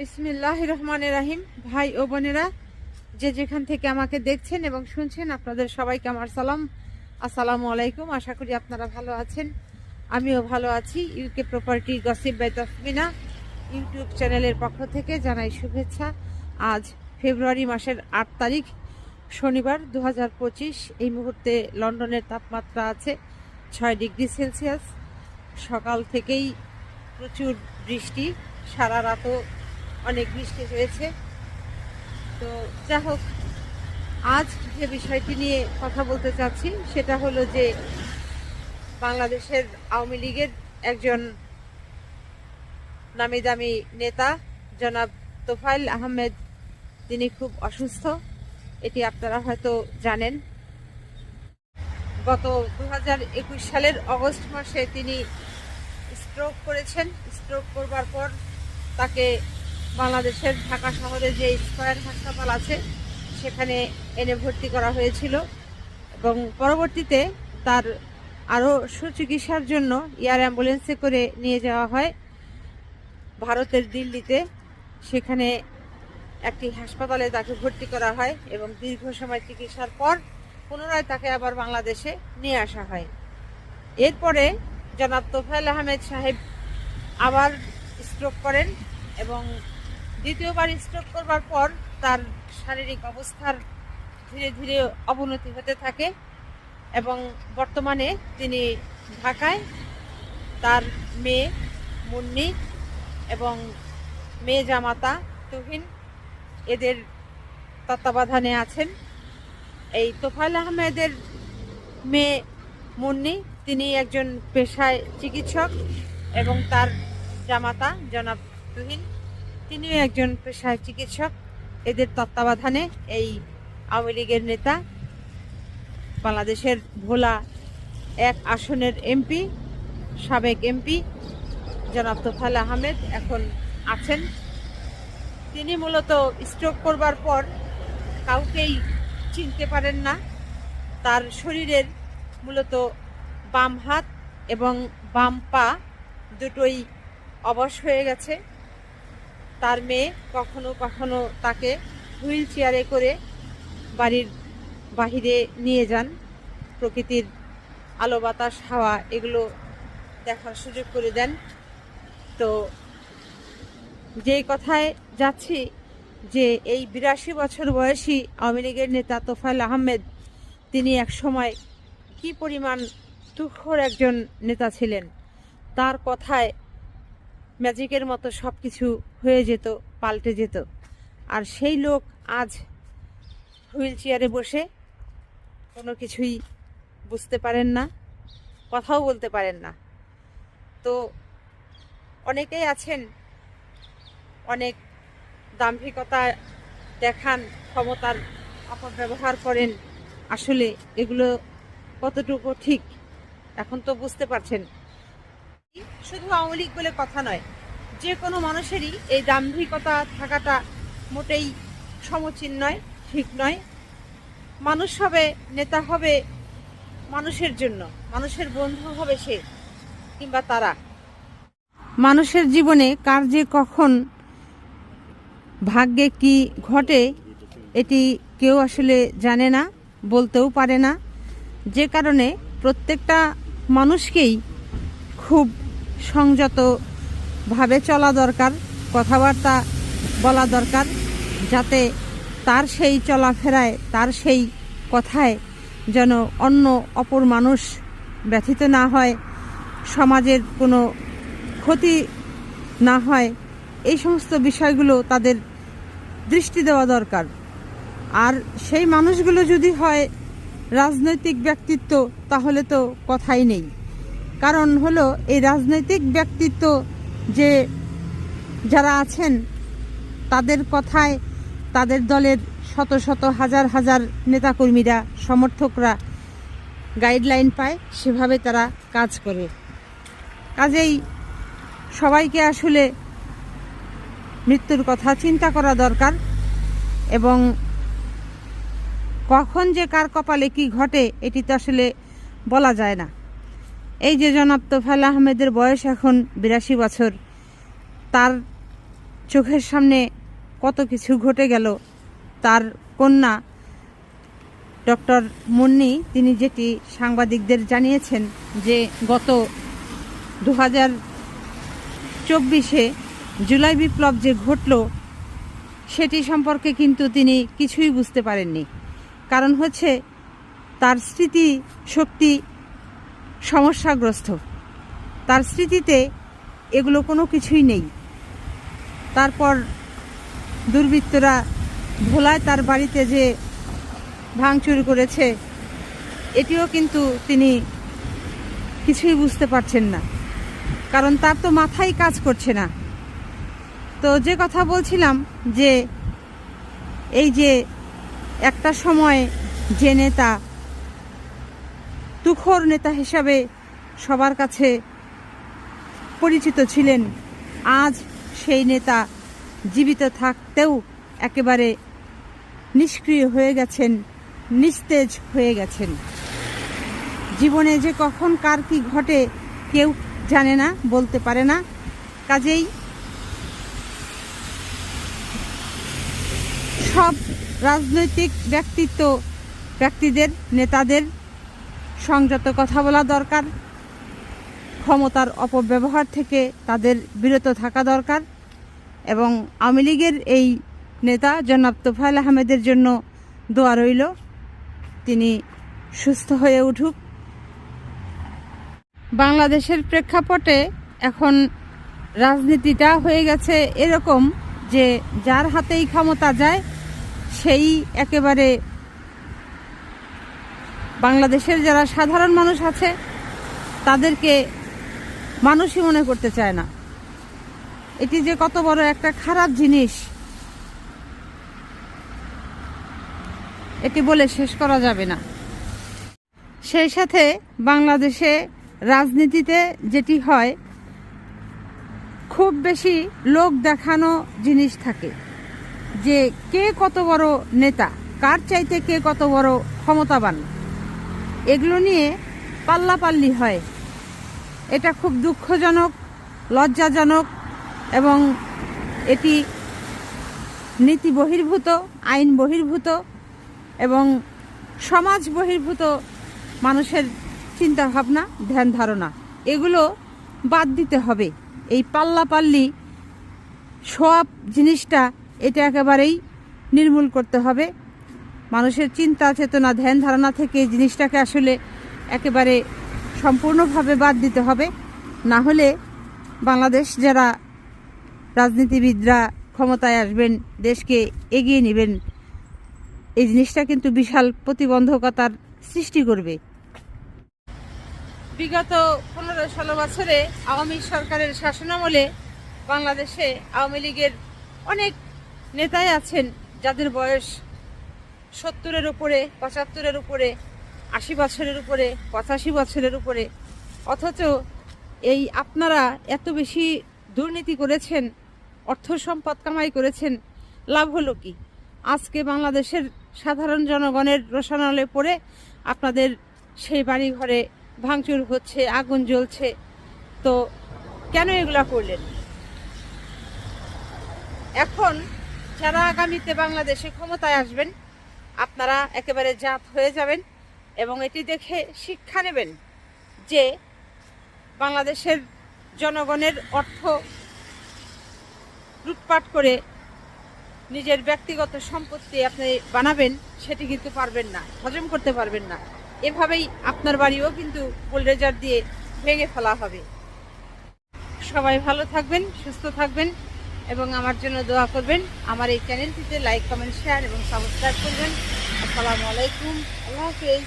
বিসমিল্লাহ রহমান রাহিম ভাই ও বোনেরা, যে যেখান থেকে আমাকে দেখছেন এবং শুনছেন, আপনাদের সবাইকে আমার সালাম। আসসালামু আলাইকুম, আশা করি আপনারা ভালো আছেন। আমিও ভালো আছি, UK property gossip by Tasmina YouTube চ্যানেলের পক্ষ থেকে জানাই শুভেচ্ছা। আজ ফেব্রুয়ারি মাসের আট তারিখ, শনিবার দু হাজার পঁচিশ। এই মুহূর্তে লন্ডনের তাপমাত্রা আছে ছয় ডিগ্রি সেলসিয়াস। সকাল থেকেই প্রচুর বৃষ্টি, সারা রাতও অনেক বৃষ্টি হয়েছে। তো যা হোক, আজ যে বিষয়টি নিয়ে কথা বলতে চাচ্ছি, সেটা হলো যে বাংলাদেশের আওয়ামী লীগের একজন নামি দামি নেতা জনাব তোফাইল আহমেদ, তিনি খুব অসুস্থ, এটি আপনারা হয়তো জানেন। গত দু হাজার একুশ সালের অগস্ট মাসে তিনি স্ট্রোক করেছেন। স্ট্রোক করবার পর তাকে বাংলাদেশের ঢাকা শহরে যে স্কয়ার হাসপাতাল আছে, সেখানে এনে ভর্তি করা হয়েছিল এবং পরবর্তীতে তার আরও সুচিকিৎসার জন্য এয়ার অ্যাম্বুলেন্সে করে নিয়ে যাওয়া হয়। ভারতের দিল্লিতে সেখানে একটি হাসপাতালে তাকে ভর্তি করা হয় এবং দীর্ঘ সময় চিকিৎসার পর পুনরায় তাকে আবার বাংলাদেশে নিয়ে আসা হয়। এরপরে জনাব তোফায়েল আহমেদ সাহেব আবার স্ট্রোক করেন এবং দ্বিতীয়বার স্ট্রোক করবার পর তার শারীরিক অবস্থার ধীরে ধীরে অবনতি হতে থাকে এবং বর্তমানে তিনি ঢাকায়, তার মেয়ে মুন্নি এবং মেয়ে জামাতা তুহিন এদের তত্ত্বাবধানে আছেন। এই তোফায়েল আহমেদের মেয়ে মুন্নি, তিনি একজন পেশায় চিকিৎসক এবং তার জামাতা জনাব তুহিন। তিনিও একজন পেশায় চিকিৎসক। এদের তত্ত্বাবধানে এই আওয়ামী লীগের নেতা, বাংলাদেশের ভোলা এক আসনের এমপি, সাবেক এমপি জনাব তোফাল আহমেদ এখন আছেন। তিনি মূলত স্ট্রোক করবার পর কাউকেই চিনতে পারেন না। তার শরীরের মূলত বাম হাত এবং বাম পা দুটোই অবশ হয়ে গেছে। তার মেয়ে কখনো কখনো তাকে হুইল চেয়ারে করে বাড়ির বাহিরে নিয়ে যান। প্রকৃতির আলো, বাতাস, হাওয়া এগুলো দেখার সুযোগ করে দেন। তো যেই কথায় যাচ্ছি যে এই বিরাশি বছর বয়সী আওয়ামী লীগের নেতা তোফায়েল আহমেদ, তিনি এক সময় কি পরিমাণ তুখর একজন নেতা ছিলেন? তার কথায় ম্যাজিকের মতো সব কিছু হয়ে যেত, পাল্টে যেত। আর সেই লোক আজ হুইল চেয়ারে বসে কোনো কিছুই বুঝতে পারেন না, কথাও বলতে পারেন না। তো অনেকেই আছেন, অনেক দাম্ভিকতা দেখান, ক্ষমতার অপব্যবহার করেন। আসলে এগুলো কতটুকু ঠিক, এখন তো বুঝতে পারছেন। শুধু আওয়ামী লীগ বলে কথা নয়, যে কোনো মানুষেরই এই দাম্ভিকতা থাকাটা মোটেই সমচীন নয়, ঠিক নয়। মানুষ হবে, নেতা হবে মানুষের জন্য, মানুষের বন্ধু হবে সে কিংবা তারা। মানুষের জীবনে কার যে কখন ভাগ্যে কি ঘটে, এটি কেউ আসলে জানে না, বলতেও পারে না। যে কারণে প্রত্যেকটা মানুষকেই খুব সংযতভাবে চলা দরকার, কথাবার্তা বলা দরকার, যাতে তার সেই চলাফেরায়, তার সেই কথায় যেন অন্য অপর মানুষ ব্যথিত না হয়, সমাজের কোনো ক্ষতি না হয়, এই সমস্ত বিষয়গুলো তাদের দৃষ্টি দেওয়া দরকার। আর সেই মানুষগুলো যদি হয় রাজনৈতিক ব্যক্তিত্ব, তাহলে তো কথাই নেই। কারণ হলো এই রাজনৈতিক ব্যক্তিত্ব যে যারা আছেন, তাদের কথায় তাদের দলের শত শত হাজার হাজার নেতাকর্মীরা, সমর্থকরা গাইডলাইন পায়, সেভাবে তারা কাজ করে। কাজেই সবাইকে আসলে মৃত্যুর কথা চিন্তা করা দরকার এবং কখন যে কার কপালে কি ঘটে, এটি তো আসলে বলা যায় না। এই যে জনাব তোফাল আহমেদের বয়স এখন বিরাশি বছর, তার চোখের সামনে কত কিছু ঘটে গেল, তার কন্যা ডক্টর মুন্নি, তিনি যেটি সাংবাদিকদের জানিয়েছেন যে গত দু হাজার চব্বিশে জুলাই বিপ্লব যে ঘটল, সেটি সম্পর্কে কিন্তু তিনি কিছুই বুঝতে পারেননি। কারণ হচ্ছে, তার স্মৃতি শক্তি সমস্যাগ্রস্ত। তার স্মৃতিতে এগুলো কোনো কিছুই নেই। তারপর দুর্বৃত্তরা ভোলায় তার বাড়িতে যে ভাঙচুর করেছে, এটিও কিন্তু তিনি কিছুই বুঝতে পারছেন না। কারণ তার তো মাথায় কাজ করছে না। তো যে কথা বলছিলাম যে, এই যে একটা সময় যে নেতা তুখোর নেতা হিসাবে সবার কাছে পরিচিত ছিলেন। আজ সেই নেতা জীবিত থাকতেও একেবারে নিষ্ক্রিয় হয়ে গেছেন, নিস্তেজ হয়ে গেছেন। জীবনে যে কখন কার কি ঘটে কেউ জানে না, বলতে পারে না। কাজেই সব রাজনৈতিক ব্যক্তিত্ব, ব্যক্তিদের, নেতাদের সংযত কথা বলা দরকার। ক্ষমতার অপব্যবহার থেকে তাদের বিরত থাকা দরকার এবং আওয়ামী লীগের এই নেতা জনাব তোফায়েল আহমেদের জন্য দোয়া রইল। তিনি সুস্থ হয়ে উঠুক। বাংলাদেশের প্রেক্ষাপটে এখন রাজনীতিটা হয়ে গেছে এরকম যে যার হাতেই ক্ষমতা যায়, সেই একেবারে বাংলাদেশের যারা সাধারণ মানুষ আছে, তাদেরকে মানুষই মনে করতে চায় না। এটি যে কত বড় একটা খারাপ জিনিস। এটি বলে শেষ করা যাবে না। সেই সাথে বাংলাদেশে রাজনীতিতে যেটি হয়, খুব বেশি লোক দেখানো জিনিস থাকে। যে কে কত বড় নেতা, কার চাইতে কে কত বড় ক্ষমতাবান? এগুলো নিয়ে পাল্লাপাল্লি হয়। এটা খুব দুঃখজনক, লজ্জাজনক এবং এটি নীতি বহির্ভূত, আইন বহির্ভূত এবং সমাজ বহির্ভূত মানুষের চিন্তা ভাবনা ধ্যান ধারণা। এগুলো বাদ দিতে হবে। এই পাল্লাপাল্লি সব জিনিসটা এটা একেবারেই নির্মূল করতে হবে। মানুষের চিন্তা, চেতনা, ধ্যান, ধারণা থেকে জিনিসটাকে আসলে একেবারে সম্পূর্ণভাবে বাদ দিতে হবে। না হলে বাংলাদেশ যারা রাজনীতিবিদরা ক্ষমতায় আসবেন, দেশকে এগিয়ে নেবেন, এই জিনিসটা কিন্তু বিশাল প্রতিবন্ধকতার সৃষ্টি করবে। বিগত পনেরো ষোলো বছরে আওয়ামী সরকারের শাসনামলে বাংলাদেশে আওয়ামী লীগের অনেক নেতাই আছেন, যাদের বয়স সত্তরের উপরে, পঁচাত্তরের উপরে, আশি বছরের উপরে, পঁচাশি বছরের উপরে। অথচ এই আপনারা এত বেশি দুর্নীতি করেছেন, অর্থ সম্পদ কামাই করেছেন, লাভ হলো কি? আজকে বাংলাদেশের সাধারণ জনগণের রোশানলে পড়ে আপনাদের সেই বাড়ি ঘরে ভাঙচুর হচ্ছে, আগুন জ্বলছে। তো কেন এগুলা করলেন? এখন যারা আগামীতে বাংলাদেশে ক্ষমতায় আসবেন আপনারা একেবারে জাত হয়ে যাবেন এবং এটি দেখে শিক্ষা নেবেন যে বাংলাদেশের জনগণের অর্থ লুটপাট করে নিজের ব্যক্তিগত সম্পত্তি আপনি বানাবেন, সেটি কিন্তু পারবেন না, হজম করতে পারবেন না। এভাবেই আপনার বাড়িও কিন্তু বুলডেজার দিয়ে ভেঙে ফেলা হবে। সবাই ভালো থাকবেন, সুস্থ থাকবেন। এবং আমার জন্য দোয়া করবেন। আমার এই চ্যানেলটিতে লাইক কমেন্ট শেয়ার এবং সাবস্ক্রাইব করবেন। আসসালামু আলাইকুম। আল্লাহ হাফেজ।